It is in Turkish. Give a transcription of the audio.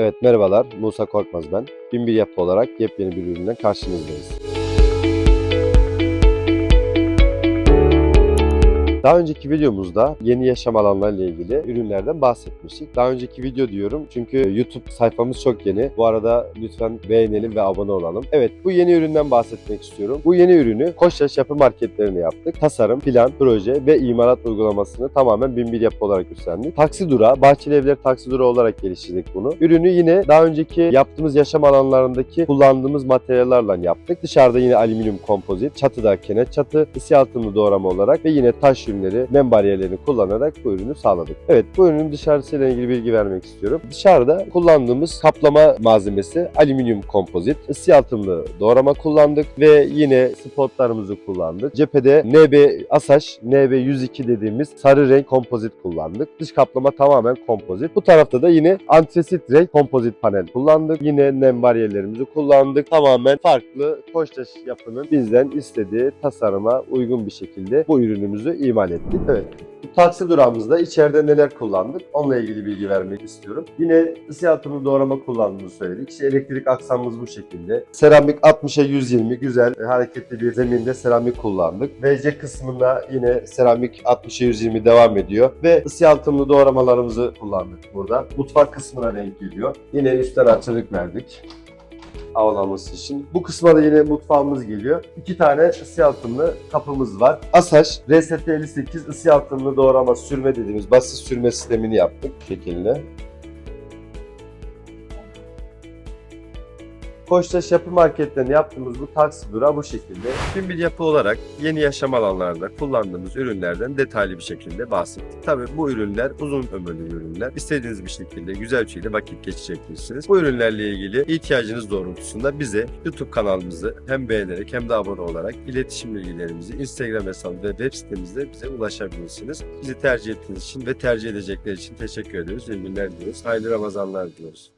Evet merhabalar Musa Korkmaz ben. Binbir Yapı olarak yepyeni bir üründen karşınızdayız. Daha önceki videomuzda yeni yaşam alanlarıyla ilgili ürünlerden bahsetmiştik. Daha önceki video diyorum çünkü YouTube sayfamız çok yeni. Bu arada lütfen beğenelim ve abone olalım. Evet bu yeni üründen bahsetmek istiyorum. Bu yeni ürünü Koçtaş Yapı Marketlerine yaptık. Tasarım, plan, proje ve imalat uygulamasını tamamen Binbir Yapı olarak üstlendik. Taksi durağı, Bahçeli Evler taksi durağı olarak geliştirdik bunu. Ürünü yine daha önceki yaptığımız yaşam alanlarındaki kullandığımız materyallerle yaptık. Dışarıda yine alüminyum kompozit, çatıda kenet çatı, ısı altında doğrama olarak ve yine taş ürünleri, nem bariyerlerini kullanarak bu ürünü sağladık. Evet bu ürünün dışarısıyla ilgili bilgi vermek istiyorum. Dışarıda kullandığımız kaplama malzemesi alüminyum kompozit, ısı altımlı doğrama kullandık ve yine spotlarımızı kullandık. Cephede NB Asaş NB102 dediğimiz sarı renk kompozit kullandık. Dış kaplama tamamen kompozit. Bu tarafta da yine antresit renk kompozit panel kullandık. Yine nem bariyerlerimizi kullandık. Tamamen farklı Koçtaş yapının bizden istediği tasarıma uygun bir şekilde bu ürünümüzü imal ettik. Evet. Taksi durağımızda içeride neler kullandık onunla ilgili bilgi vermek istiyorum. Yine ısı atımı doğrama kullandığımızı söyledik. İşte elektrik aksamımız bu şekilde. Seramik 60'a 120 güzel e, hareketli bir zeminde seramik kullandık. VC kısmında yine seramik 60'a 120 devam ediyor. Ve ısı atımlı doğramalarımızı kullandık burada. Mutfak kısmına denk geliyor. Yine üstten açılık verdik havalanması için. Bu kısma da yine mutfağımız geliyor. İki tane ısı altımlı kapımız var. Asaş RST58 ısı altımlı doğrama sürme dediğimiz basit sürme sistemini yaptık şekilde. Koçtaş Yapı Market'ten yaptığımız bu taksi durağı bu şekilde. Tüm bir yapı olarak yeni yaşam alanlarında kullandığımız ürünlerden detaylı bir şekilde bahsettik. Tabii bu ürünler uzun ömürlü ürünler. İstediğiniz bir şekilde güzel bir şekilde vakit geçirebilirsiniz. Bu ürünlerle ilgili ihtiyacınız doğrultusunda bize YouTube kanalımızı hem beğenerek hem de abone olarak iletişim bilgilerimizi Instagram hesabı ve web sitemizde bize ulaşabilirsiniz. Bizi tercih ettiğiniz için ve tercih edecekler için teşekkür ediyoruz. İyi günler diliyoruz. Hayırlı Ramazanlar diliyoruz.